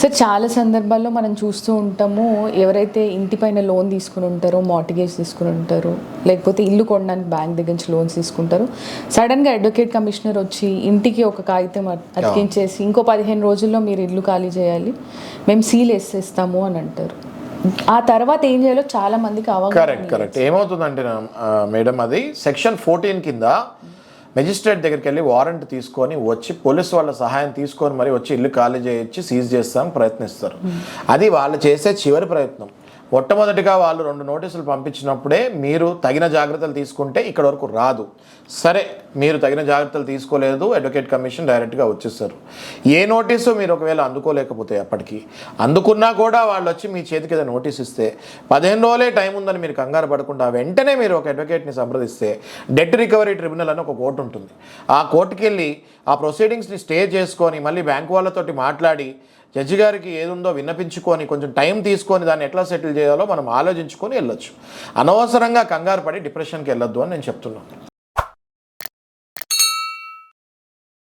Sir చాలా సందర్భాల్లో మనం చూస్తూ ఉంటాము ఎవరైతే ఇంటిపైన లోన్ తీసుకుని ఉంటారో మార్టిగేజ్ తీసుకుని ఉంటారో లేకపోతే ఇల్లు కొనడానికి బ్యాంక్ దగ్గర నుంచి లోన్స్ తీసుకుంటారు సడన్గా అడ్వకేట్ కమిషనర్ వచ్చి ఇంటికి ఒక కాగితం అతికించేసి ఇంకో పదిహేను రోజుల్లో మీరు ఇల్లు ఖాళీ చేయాలి మేము సీల్ వేసేస్తాము అని అంటారు. ఆ తర్వాత ఏం చేయాలో చాలా మందికి అవగాహన కరెక్ట్ కరెక్ట్ ఏమవుతుందంటే మేడం అది సెక్షన్ ఫోర్టీన్ కింద మెజిస్ట్రేట్ దగ్గరికి వెళ్ళి వారెంట్ తీసుకొని వచ్చి పోలీస్ వాళ్ళ సహాయం తీసుకొని మరి వచ్చి ఇల్లు ఖాళీ చేయించి సీజ్ చేస్తామని ప్రయత్నిస్తారు. అది వాళ్ళు చేసే చివరి ప్రయత్నం. మొట్టమొదటిగా వాళ్ళు రెండు నోటీసులు పంపించినప్పుడే మీరు తగిన జాగ్రత్తలు తీసుకుంటే ఇక్కడ వరకు రాదు. సరే మీరు తగిన జాగ్రత్తలు తీసుకోలేదు అడ్వకేట్ కమిషన్ డైరెక్ట్గా వచ్చేస్తారు ఏ నోటీసు మీరు ఒకవేళ అందుకోలేకపోతే అప్పటికి? అందుకున్నా కూడా వాళ్ళు వచ్చి మీ చేతికి ఏదో నోటీస్ ఇస్తే పదిహేను రోజులే టైం ఉందని మీరు కంగారు పడకుండా వెంటనే మీరు ఒక అడ్వకేట్ని సంప్రదిస్తే డెట్ రికవరీ ట్రిబ్యునల్ అని ఒక కోర్టు ఉంటుంది. ఆ కోర్టుకి వెళ్ళి ఆ ప్రొసీడింగ్స్ని స్టే చేసుకొని మళ్ళీ బ్యాంక్ వాళ్ళతోటి మాట్లాడి జడ్జి గారికి ఏదుందో విన్నపించుకొని కొంచెం టైం తీసుకొని దాన్ని ఎట్లా సెటిల్ చేయాలో మనం ఆలోచించుకొని వెళ్ళొచ్చు. అనవసరంగా కంగారు పడి డిప్రెషన్కి వెళ్ళొద్దు అని నేను చెప్తున్నాను.